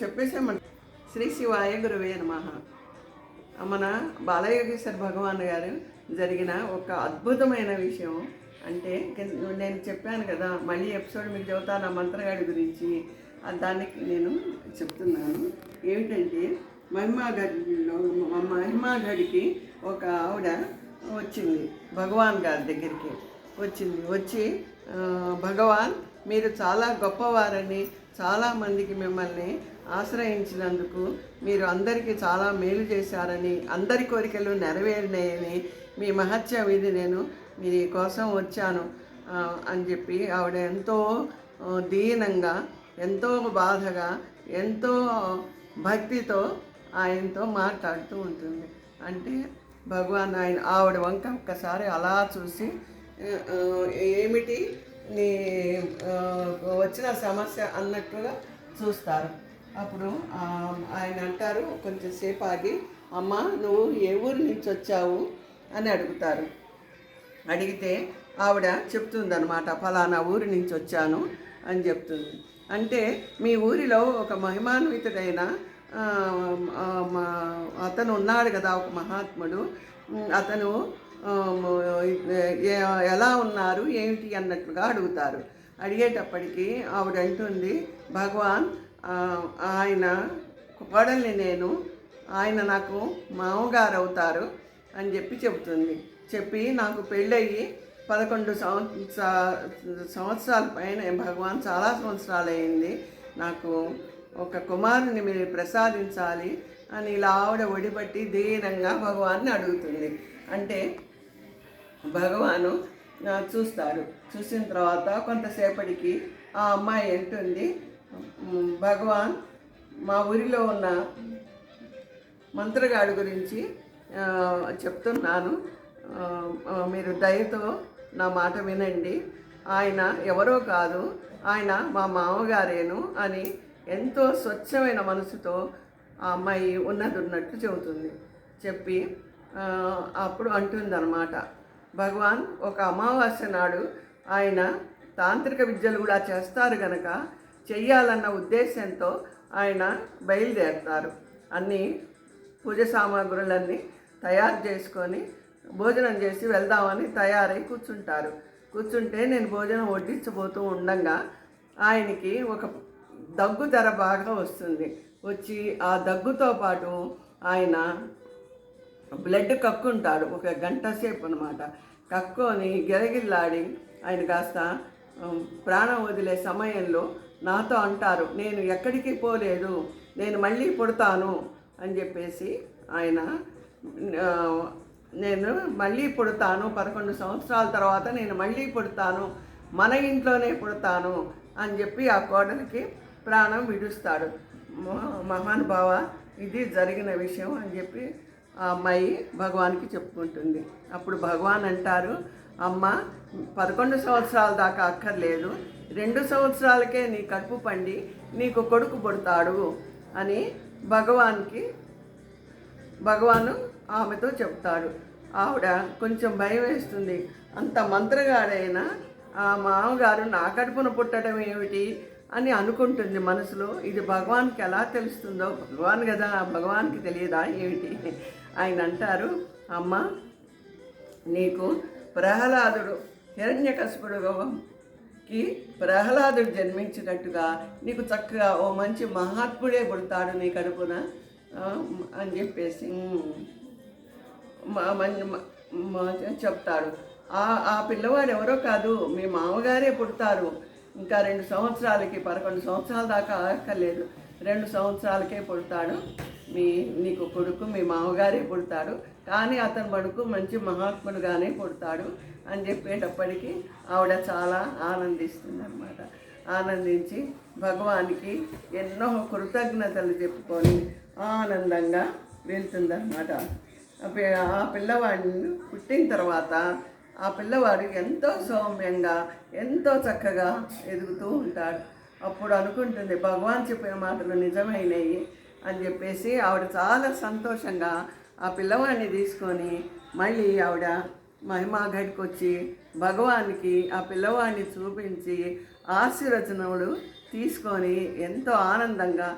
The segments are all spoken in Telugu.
చెప్పేసామంట శ్రీ శివాయ గురువే నమ. మన బాలయోగేశ్వర భగవాన్ గారు జరిగిన ఒక అద్భుతమైన విషయం అంటే నేను చెప్పాను కదా మళ్ళీ ఎపిసోడ్ మీకు చెబుతాను ఆ మంత్రగాడి గురించి. దానికి నేను చెప్తున్నాను. ఏమిటంటే మహిమాగడిలో మహిమాగడికి ఒక ఆవిడ వచ్చింది భగవాన్ గారి దగ్గరికి వచ్చింది. వచ్చి భగవాన్ మీరు చాలా గొప్పవారని చాలామందికి మిమ్మల్ని ఆశ్రయించినందుకు మీరు అందరికీ చాలా మేలు చేశారని అందరి కోరికలు నెరవేరినాయని మీ మహత్య విధి నేను మీ కోసం వచ్చాను అని చెప్పి ఆవిడ ఎంతో దీనంగా ఎంతో బాధగా ఎంతో భక్తితో ఆయనతో మాట్లాడుతూ ఉంటుంది. అంటే భగవాన్ ఆయన ఆవిడ వంక ఒక్కసారి అలా చూసి ఏమిటి నీ వచ్చిన సమస్య అన్నట్టుగా చూస్తారు. అప్పుడు ఆయన అంటారు కొంచెం సేపు ఆగి అమ్మ నువ్వు ఏ ఊరి నుంచి వచ్చావు? అని అడుగుతారు. అడిగితే ఆవిడ చెప్తుందనమాట ఫలానా ఊరి నుంచి వచ్చాను అని చెప్తుంది. అంటే మీ ఊరిలో ఒక మహిమాన్వితుడైన అతను ఉన్నాడు కదా ఒక మహాత్ముడు. అతను ఎలా ఉన్నారు ఏమిటి అన్నట్లుగా అడుగుతారు. అడిగేటప్పటికి ఆవిడ అంటుంది భగవాన్ ఆయన కోడల్ని నేను ఆయన నాకు మామగారు అవుతారు అని చెప్పి చెబుతుంది. చెప్పి నాకు పెళ్ళయ్యి పదకొండు సంవత్సర సంవత్సరాల పైన భగవాన్ చాలా సంవత్సరాలు అయింది నాకు ఒక కుమారుని మీరు ప్రసాదించాలి అని ఇలా ఆవిడ ఒడిపట్టి ధీరంగా భగవాన్ని అడుగుతుంది. అంటే భగవాను చూస్తారు. చూసిన తర్వాత కొంతసేపటికి ఆ అమ్మాయి అంటుంది భగవాన్ మా ఊరిలో ఉన్న మంత్రగాడి గురించి చెప్తున్నాను. మీరు దయతో నా మాట వినండి. ఆయన ఎవరో కాదు. ఆయన మా మామగారేను అని ఎంతో స్వచ్ఛమైన మనసుతో ఆ అమ్మాయి ఉన్నది ఉన్నట్టు చెబుతుంది. చెప్పి అప్పుడు అంటుందన్నమాట. భగవాన్ ఒక అమావాస్య నాడు ఆయన తాంత్రిక విద్యలు కూడా చేస్తారు గనక చెయ్యాలన్న ఉద్దేశంతో ఆయన బయలుదేరుతారు. అన్నీ పూజ సామాగ్రులన్నీ తయారు చేసుకొని భోజనం చేసి వెళ్దామని తయారై కూర్చుంటారు. కూర్చుంటే నేను భోజనం వడ్డించబోతూ ఉండంగా ఆయనకి ఒక దగ్గు ధర బాగా వస్తుంది. వచ్చి ఆ దగ్గుతో పాటు ఆయన బ్లడ్ కక్కుంటాడు. ఒక గంట సేపు అనమాట కక్కుని గిరగిల్లాడి ఆయన కాస్త ప్రాణం వదిలే సమయంలో నాతో అంటారు నేను ఎక్కడికి పోలేదు నేను మళ్ళీ పుడతాను అని చెప్పేసి ఆయన నేను మళ్ళీ పుడతాను పదకొండు సంవత్సరాల తర్వాత నేను మళ్ళీ పుడతాను మన ఇంట్లోనే పుడతాను అని చెప్పి ఆ కోడలికి ప్రాణం విడుస్తాడు. మ- మహానుభావ ఇది జరిగిన విషయం అని చెప్పి ఆ అమ్మాయి భగవాన్కి చెప్పుకుంటుంది. అప్పుడు భగవాన్ అంటారు అమ్మ పదకొండు సంవత్సరాల దాకా అక్కర్లేదు రెండు సంవత్సరాలకే నీ కడుపు పండి నీకు కొడుకు పుడతాడు అని భగవాన్కి భగవాను ఆమెతో చెప్తాడు. ఆవిడ కొంచెం భయం వేస్తుంది. అంత మంత్రగాడైనా ఆ మామగారు నా కడుపున పుట్టడం ఏమిటి? అని అనుకుంటుంది మనసులో. ఇది భగవాన్కి ఎలా తెలుస్తుందో భగవాన్ కదా భగవాన్కి తెలియదా ఏమిటి? ఆయన అంటారు అమ్మ నీకు ప్రహ్లాదుడు కి ప్రహ్లాదుడు జన్మించినట్టుగా నీకు చక్కగా ఓ మంచి మహాత్ముడే పుడతాడు నీ కడుపున అని చెప్పేసి మా- మ- చెప్తాడు. ఆ ఆ పిల్లవాడు ఎవరో కాదు మీ మామగారే పుడతారు. ఇంకా రెండు సంవత్సరాలకి పదకొండు సంవత్సరాల దాకా అక్కర్లేదు రెండు సంవత్సరాలకే పుడతాడు. మీ నీకు కొడుకు మీ మామగారే పుడతాడు. కానీ అతని బడుకు మంచి మహాత్ముడుగానే పుడతాడు అని చెప్పేటప్పటికీ ఆవిడ చాలా ఆనందిస్తుంది అనమాట ఆనందించి భగవానికి ఎన్నో కృతజ్ఞతలు చెప్పుకొని ఆనందంగా వెళ్తుందన్నమాట. ఆ ఆ పిల్లవాడిని పుట్టిన తర్వాత ఆ పిల్లవాడు ఎంతో సౌమ్యంగా ఎంతో చక్కగా ఎదుగుతూ ఉంటాడు. అప్పుడు అనుకుంటుంది భగవాన్ చెప్పిన మాటలు నిజమైనవి అని చెప్పేసి ఆవిడ చాలా సంతోషంగా ఆ పిల్లవాడిని తీసుకొని మళ్ళీ ఆవిడ మహిమాఘడికి వచ్చి భగవానికి ఆ పిల్లవాడిని చూపించి ఆశీర్వచనములు తీసుకొని ఎంతో ఆనందంగా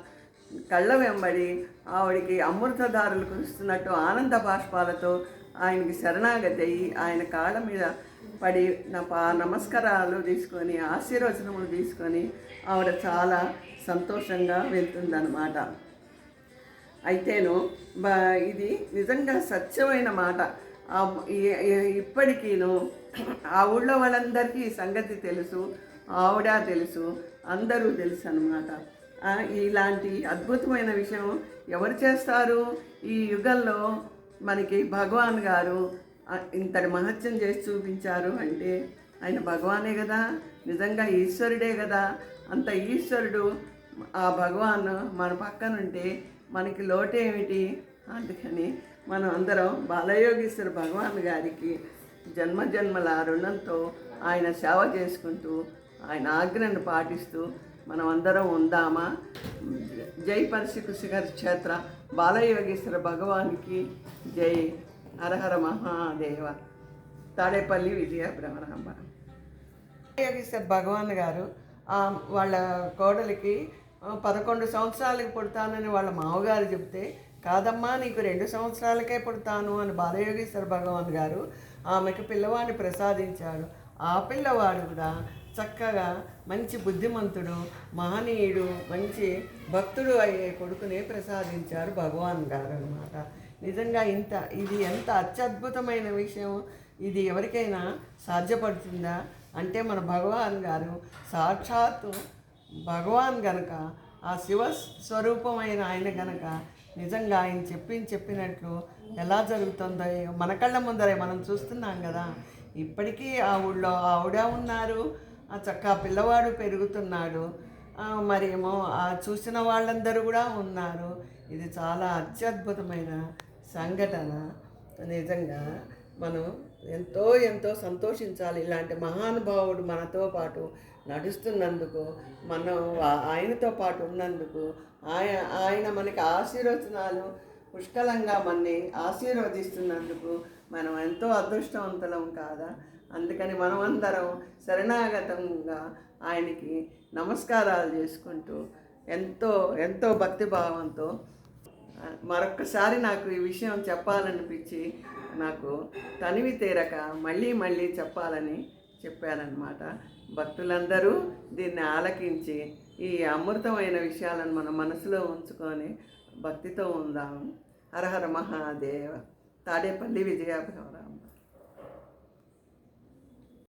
కళ్ళ వెంబడి ఆవిడికి అమృతధారులు కురుస్తున్నట్టు ఆనంద బాష్పాలతో ఆయనకి శరణాగతి అయ్యి ఆయన కాళ్ళ మీద పడి నా పా నమస్కారాలు తీసుకొని ఆశీర్వచనములు తీసుకొని ఆవిడ చాలా సంతోషంగా వెళ్తుందన్నమాట. అయితేను బ ఇది నిజంగా సత్యమైన మాట. ఇప్పటికీను ఆ ఊళ్ళో వాళ్ళందరికీ ఈ సంగతి తెలుసు ఆవిడ తెలుసు అందరూ తెలుసు అనమాట ఇలాంటి అద్భుతమైన విషయం ఎవరు చేస్తారు? ఈ యుగంలో మనకి భగవాన్ గారు ఇంతటి మహత్యం చేసి చూపించారు అంటే ఆయన భగవానే కదా నిజంగా ఈశ్వరుడే కదా. అంత ఈశ్వరుడు ఆ భగవాన్ మన పక్కనుంటే మనకి లోటేమిటి అందుకని మనం అందరం బాలయోగేశ్వర భగవాన్ గారికి జన్మ జన్మల రుణంతో ఆయన సేవ చేసుకుంటూ ఆయన ఆజ్ఞను పాటిస్తూ మనం అందరం ఉందామా? జై పరిశుకు శిఖర్ క్షేత్ర బాలయోగేశ్వర భగవానికి జై. హరహర మహాదేవ. తాడేపల్లి విజయ భ్రమరాంబ. యోగేశ్వర్ భగవాన్ గారు వాళ్ళ కోడలికి పదకొండు సంవత్సరాలకి పుడతానని వాళ్ళ మామగారు చెప్తే కాదమ్మా నీకు రెండు సంవత్సరాలకే పుడతాను అని బాలయోగేశ్వర భగవాన్ గారు ఆమెకు పిల్లవాడిని ప్రసాదించాడు ఆ పిల్లవాడు కూడా చక్కగా మంచి బుద్ధిమంతుడు మహనీయుడు మంచి భక్తుడు అయ్యే కొడుకునే ప్రసాదించారు భగవాన్ గారు అనమాట నిజంగా ఇంత ఇది ఎంత అత్యద్భుతమైన విషయం. ఇది ఎవరికైనా సాధ్యపడుతుందా? అంటే మన భగవాన్ గారు సాక్షాత్తు భగవాన్ గనక ఆ శివ స్వరూపమైన ఆయన గనక నిజంగా ఆయన చెప్పి చెప్పినట్లు ఎలా జరుగుతుందో మన కళ్ళ ముందరే మనం చూస్తున్నాం కదా. ఇప్పటికీ ఆ ఊళ్ళో ఆవిడ ఉన్నారు ఆ చక్క పిల్లవాడు పెరుగుతున్నాడు మరి మరేమో ఆ చూసిన వాళ్ళందరూ కూడా ఉన్నారు. ఇది చాలా అత్యద్భుతమైన సంఘటన. నిజంగా మనం ఎంతో ఎంతో సంతోషించాలి. ఇలాంటి మహానుభావుడు మనతో పాటు నడుస్తున్నందుకు మనం ఆయనతో పాటు ఉన్నందుకు ఆయన ఆయన మనకి ఆశీర్వచనాలు పుష్కలంగా మనని ఆశీర్వదిస్తున్నందుకు మనం ఎంతో అదృష్టవంతులం కాదా? అందుకని మనమందరం శరణాగతంగా ఆయనకి నమస్కారాలు చేసుకుంటూ ఎంతో ఎంతో భక్తిభావంతో మరొక్కసారి నాకు ఈ విషయం చెప్పాలనిపించి నాకు తనివి తీరక మళ్ళీ మళ్ళీ చెప్పాలని చెప్పారనమాట భక్తులందరూ దీన్ని ఆలకించి ఈ అమృతమైన విషయాలను మన మనసులో ఉంచుకొని భక్తితో ఉందాము. హరహర మహాదేవ. తాడేపల్లి విజయాభిరామ.